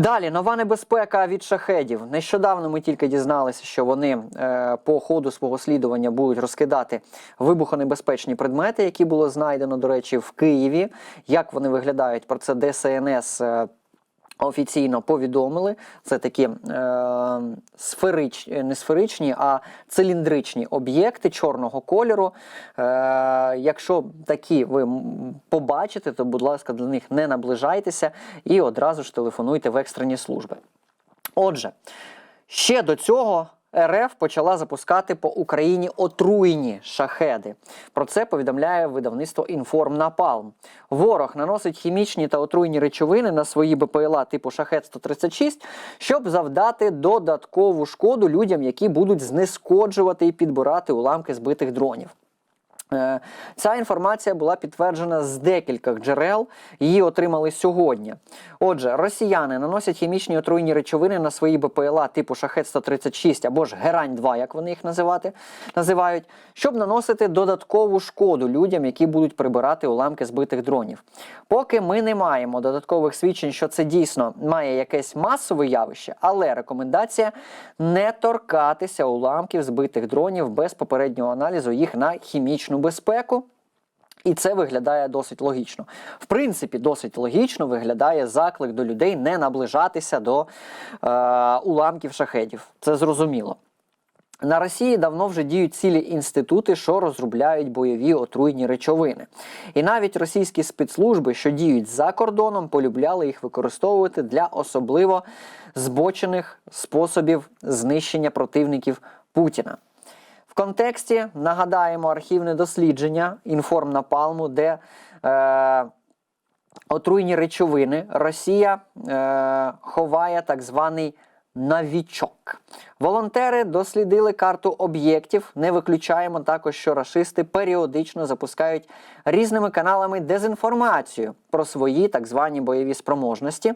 Далі нова небезпека від шахедів. Нещодавно ми тільки дізналися, що вони е, по ходу свого слідування будуть розкидати вибухонебезпечні предмети, які було знайдено, до речі, в Києві. Як вони виглядають? Про це ДСНС. Офіційно повідомили, це такі е, сферич, не сферичні, а циліндричні об'єкти чорного кольору. Е, якщо такі ви побачите, то, будь ласка, до них не наближайтеся і одразу ж телефонуйте в екстрені служби. Отже, ще до цього РФ почала запускати по Україні отруйні шахеди. Про це повідомляє видавництво Інформнапалм. Ворог наносить хімічні та отруйні речовини на свої БПЛА типу шахет 136, щоб завдати додаткову шкоду людям, які будуть знешкоджувати і підбирати уламки збитих дронів. Е, Ця інформація була підтверджена з декількох джерел, її отримали сьогодні. Отже, росіяни наносять хімічні отруйні речовини на свої БПЛА типу шахет 136 або ж Герань 2, як вони їх називати, називають, щоб наносити додаткову шкоду людям, які будуть прибирати уламки збитих дронів. Поки ми не маємо додаткових свідчень, що це дійсно має якесь масове явище, але рекомендація не торкатися уламків збитих дронів без попереднього аналізу їх на хімічну безпеку. І це виглядає досить логічно. В принципі, досить логічно виглядає заклик до людей не наближатися до е, уламків шахедів. Це зрозуміло. На Росії давно вже діють цілі інститути, що розробляють бойові отруйні речовини. І навіть російські спецслужби, що діють за кордоном, полюбляли їх використовувати для особливо збочених способів знищення противників Путіна. Контексті нагадаємо архівне дослідження інформнапалму, де е, отруйні речовини Росія е, ховає так званий навічок. Волонтери дослідили карту об'єктів. Не виключаємо також, що рашисти періодично запускають різними каналами дезінформацію про свої так звані бойові спроможності,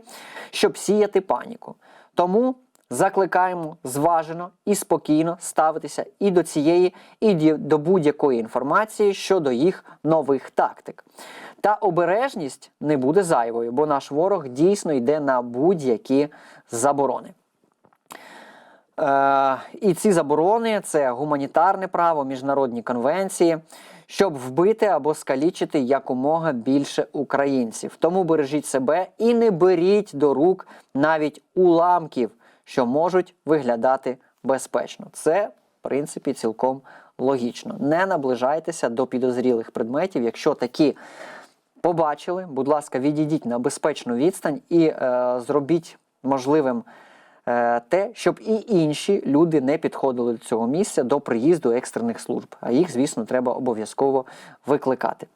щоб сіяти паніку. Тому закликаємо зважено і спокійно ставитися і до цієї, і до будь-якої інформації щодо їх нових тактик. Та обережність не буде зайвою, бо наш ворог дійсно йде на будь-які заборони. Е, і ці заборони це гуманітарне право, міжнародні конвенції, щоб вбити або скалічити якомога більше українців. Тому бережіть себе і не беріть до рук навіть уламків, що можуть виглядати безпечно. Це, в принципі, цілком логічно. Не наближайтеся до підозрілих предметів, якщо такі побачили, будь ласка, відійдіть на безпечну відстань і е, зробіть можливим е, те, щоб і інші люди не підходили до цього місця до приїзду екстрених служб. А їх, звісно, треба обов'язково викликати.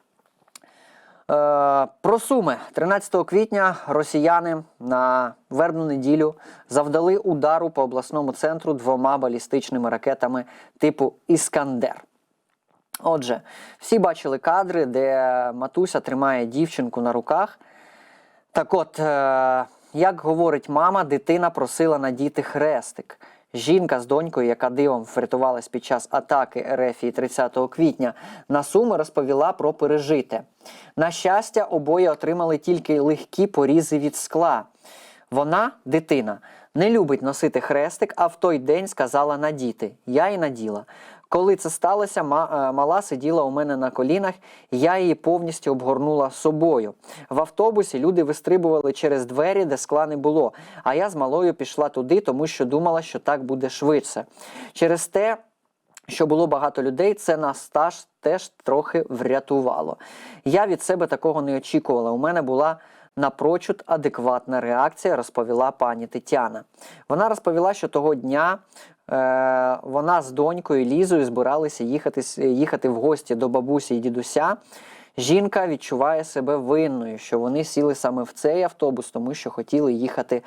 Е, Про суми 13 квітня росіяни на вербну неділю завдали удару по обласному центру двома балістичними ракетами типу Іскандер. Отже, всі бачили кадри, де матуся тримає дівчинку на руках. Так от, е, як говорить мама, дитина просила надіти хрестик. Жінка з донькою, яка дивом врятувалась під час атаки Ерефії 30 квітня, на суми розповіла про пережите. На щастя, обоє отримали тільки легкі порізи від скла. Вона, дитина, не любить носити хрестик, а в той день сказала надіти. Я і наділа. Коли це сталося, е, мала сиділа у мене на колінах, я її повністю обгорнула собою. В автобусі люди вистрибували через двері, де скла не було. А я з малою пішла туди, тому що думала, що так буде швидше. Через те, що було багато людей, це нас теж, трохи врятувало. Я від себе такого не очікувала. У мене була напрочуд адекватна реакція, розповіла пані Тетяна. Вона розповіла, що того дня вона з донькою Лізою збиралися їхати, їхати в гості до бабусі і дідуся. Жінка відчуває себе винною, що вони сіли саме в цей автобус, тому що хотіли їхати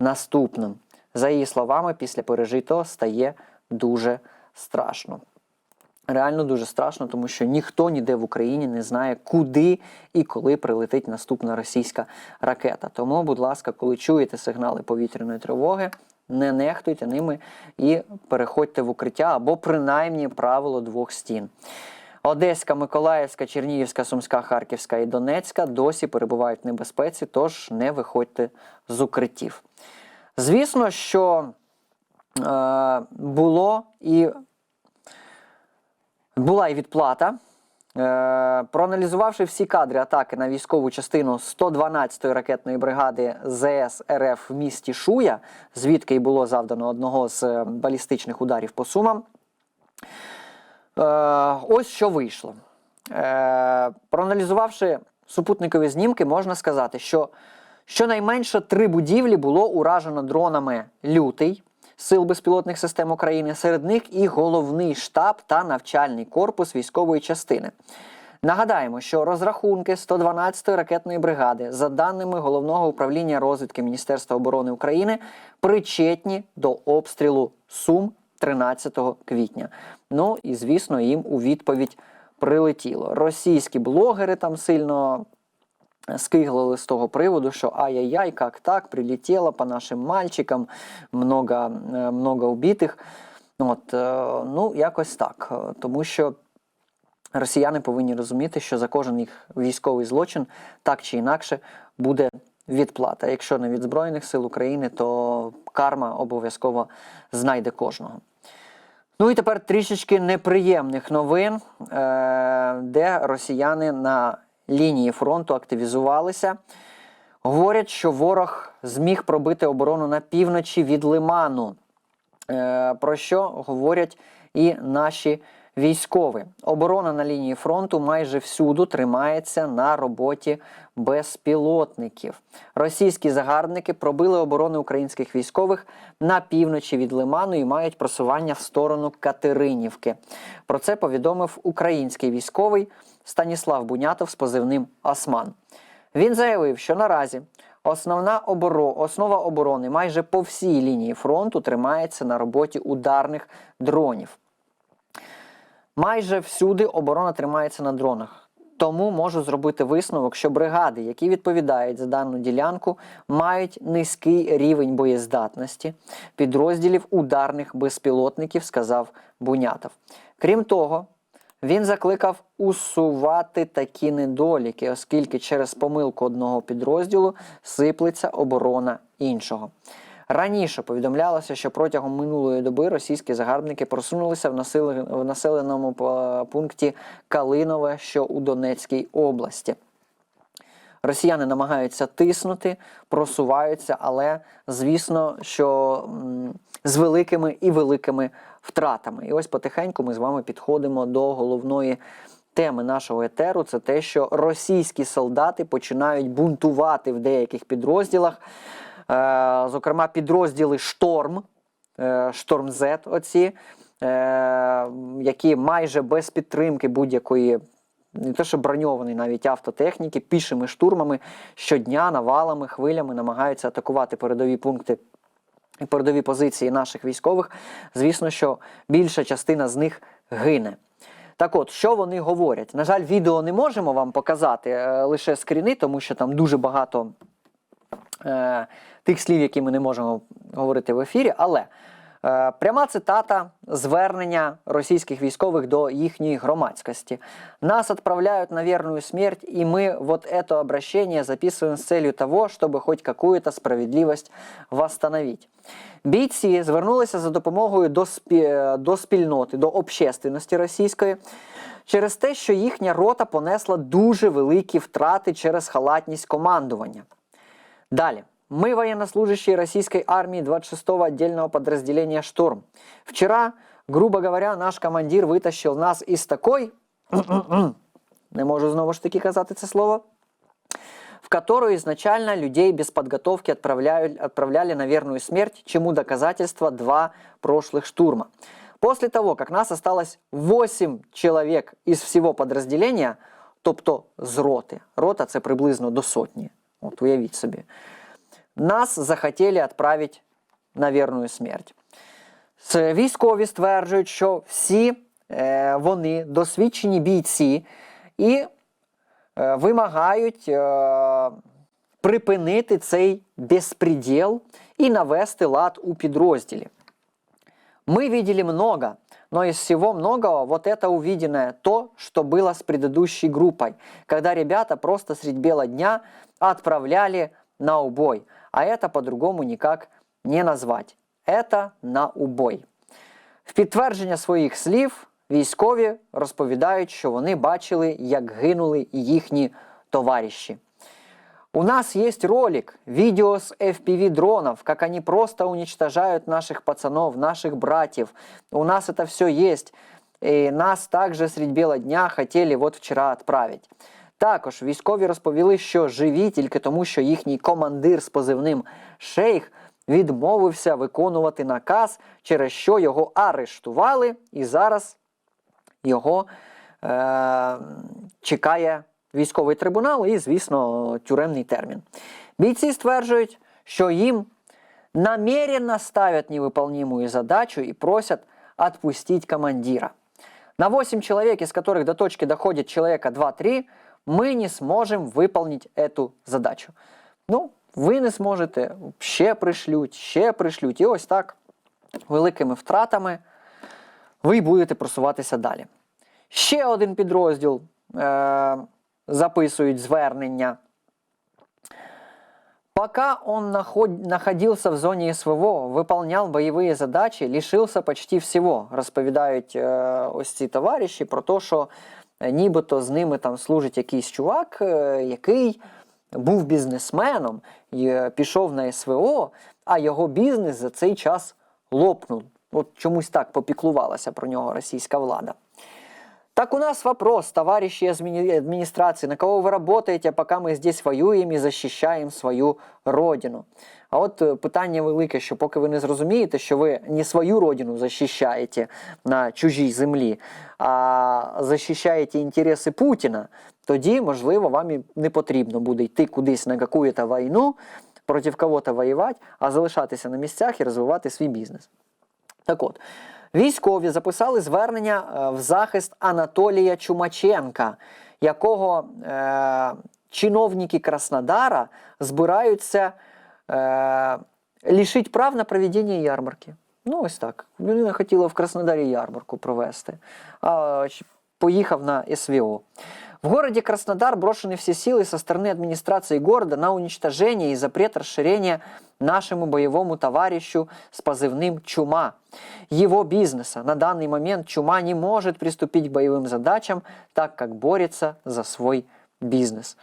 наступним. За її словами, після пережитого стає дуже страшно. Реально дуже страшно, тому що ніхто ніде в Україні не знає, куди і коли прилетить наступна російська ракета. Тому, будь ласка, коли чуєте сигнали повітряної тривоги, не нехтуйте ними і переходьте в укриття або принаймні правило двох стін. Одеська, Миколаївська, Чернігівська, Сумська, Харківська і Донецька досі перебувають в небезпеці, тож не виходьте з укриттів. Звісно, що е, було і була і відплата. Е, проаналізувавши всі кадри атаки на військову частину 112-ї ракетної бригади ЗС РФ в місті Шуя, звідки й було завдано одного з е, балістичних ударів по сумам. Е, ось що вийшло. Проаналізувавши супутникові знімки, можна сказати, що щонайменше три будівлі було уражено дронами лютий сил безпілотних систем України. Серед них і головний штаб та навчальний корпус військової частини. Нагадаємо, що розрахунки 112-ї ракетної бригади, за даними головного управління розвідки Міністерства оборони України, причетні до обстрілу Сум 13 квітня. Ну і звісно, їм у відповідь прилетіло. Російські блогери там сильно скиглили з того приводу, що ай-яй-яй, як так, прилетіло по нашим мальчикам, много, е, много убитих. От, е, ну, якось так. Тому що росіяни повинні розуміти, що за кожен їх військовий злочин так чи інакше буде відплата. Якщо не від Збройних сил України, то карма обов'язково знайде кожного. Ну і тепер трішечки неприємних новин, е, де росіяни на лінії фронту активізувалися. Говорять, що ворог зміг пробити оборону на півночі від Лиману. Е, Про що говорять і наші військові. Оборона на лінії фронту майже всюду тримається на роботі безпілотників. Російські загарбники пробили оборону українських військових на півночі від Лиману і мають просування в сторону Катеринівки. Про це повідомив український військовий Станіслав Бунятов з позивним Осман. Він заявив, що наразі основна оборо... основа оборони майже по всій лінії фронту тримається на роботі ударних дронів. Майже всюди оборона тримається на дронах. Тому можу зробити висновок, що бригади, які відповідають за дану ділянку, мають низький рівень боєздатності підрозділів ударних безпілотників, сказав Бунятов. Крім того, він закликав усувати такі недоліки, оскільки через помилку одного підрозділу сиплеться оборона іншого. Раніше повідомлялося, що протягом минулої доби російські загарбники просунулися в, населеному е, пункті Калинове, що у Донецькій області. Росіяни намагаються тиснути, просуваються, але звісно, що з великими і великими втратами. І ось потихеньку ми з вами підходимо до головної теми нашого етеру. Це те, що російські солдати починають бунтувати в деяких підрозділах. Е, зокрема, підрозділи Шторм, е, Шторм Z, оці, е, які майже без підтримки будь-якої. Не те, що броньовані навіть автотехніки, пішими штурмами щодня навалами, хвилями намагаються атакувати передові пункти і передові позиції наших військових. Звісно, що більша частина з них гине. Так от, що вони говорять? На жаль, відео не можемо вам показати лише скріни, тому що там дуже багато е, тих слів, які ми не можемо говорити в ефірі, але е, пряма цитата звернення російських військових до їхньої громадськості. Нас відправляють на вірну смерть, і ми вот это обращение записуємо з целью того, щоб хоч какую-то справедливість восстановить. Бійці звернулися за допомогою до, спі... до спільноти, до общественності російської. Через те, що їхня рота понесла дуже великі втрати через халатність командування. Далі. Мы военнослужащие российской армии 26-го отдельного подразделения «Шторм». Вчера, грубо говоря, наш командир вытащил нас из такой, не можу знову ж таки казати це слово, в которую изначально людей без подготовки отправляли, отправляли на верную смерть, чему доказательство два прошлых штурма. После того, как нас осталось 8 человек из всего подразделения, тобто з роти, рота це приблизно до сотні, от уявіть собі, нас захотіли відправити на вірну смерть. Військові стверджують, що всі е, вони досвідчені бійці і е, вимагають е, припинити цей безпреділ і навести лад у підрозділі. Мы видели много, но из всего многого вот это увиденное то, что было с предыдущей группой, когда ребята просто средь бела дня отправляли на убой. А это по-другому никак не назвать. Это на убой. В підтвердження своїх слів військові розповідають, що вони бачили, як гинули їхні товариші. У нас есть ролик, видео с FPV-дронов, как они просто уничтожают наших пацанов, наших братьев. У нас это все есть. И нас также средь бела дня хотели вот вчера отправить. Також військові розповіли, що живі тільки тому, що їхній командир з позивним Шейх відмовився виконувати наказ, через що його арештували, і зараз його е- чекає військовий трибунал і, звісно, тюремний термін. Бійці стверджують, що їм намеренно ставят невыполнимую задачу и просят отпустить командира. На 8 человек, из которых до точки доходит человека 2-3, мы не сможем выполнить эту задачу. Ну, ви не зможете, ще пришлють, ще пришлють. І ось так великими втратами ви будете просуватися далі. Ще один підрозділ е- записують звернення. Пока он наход- находился в зоне СВО, выполнял боевые задачи, лишился почти всього. Розповідають е, ось ці товариші про те, що е, нібито з ними там служить якийсь чувак, е, який був бізнесменом, е, пішов на СВО, а його бізнес за цей час лопнув. От чомусь так попіклувалася про нього російська влада. Так у нас вопрос, товарищи администрации, на кого вы работаете, пока ми здесь воюємо і захищаємо свою родину? А от е, питання велике, що поки ви не зрозумієте, що ви не свою родину захищаєте на чужій землі, а захищаєте інтереси Путіна, тоді, можливо, вам і не потрібно буде йти кудись на яку-то війну, проти кого-то воювати, а залишатися на місцях і розвивати свій бізнес. Так от, військові записали звернення е, в захист Анатолія Чумаченка, якого е, чиновники Краснодара збираються е, лишити прав на проведення ярмарки. Ну, ось так. Людина хотіла в Краснодарі ярмарку провести, а поїхав на СВО. В городе Краснодар брошены все силы со стороны администрации города на уничтожение и запрет расширения нашему боевому товарищу с позывным «Чума». Его бизнеса. На данный момент «Чума» не может приступить к боевым задачам, так как борется за свой бізнес.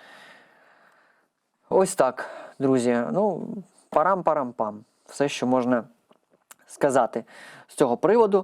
Ось так, друзі. Ну, парам-парам-пам. Все, що можна сказати з цього приводу.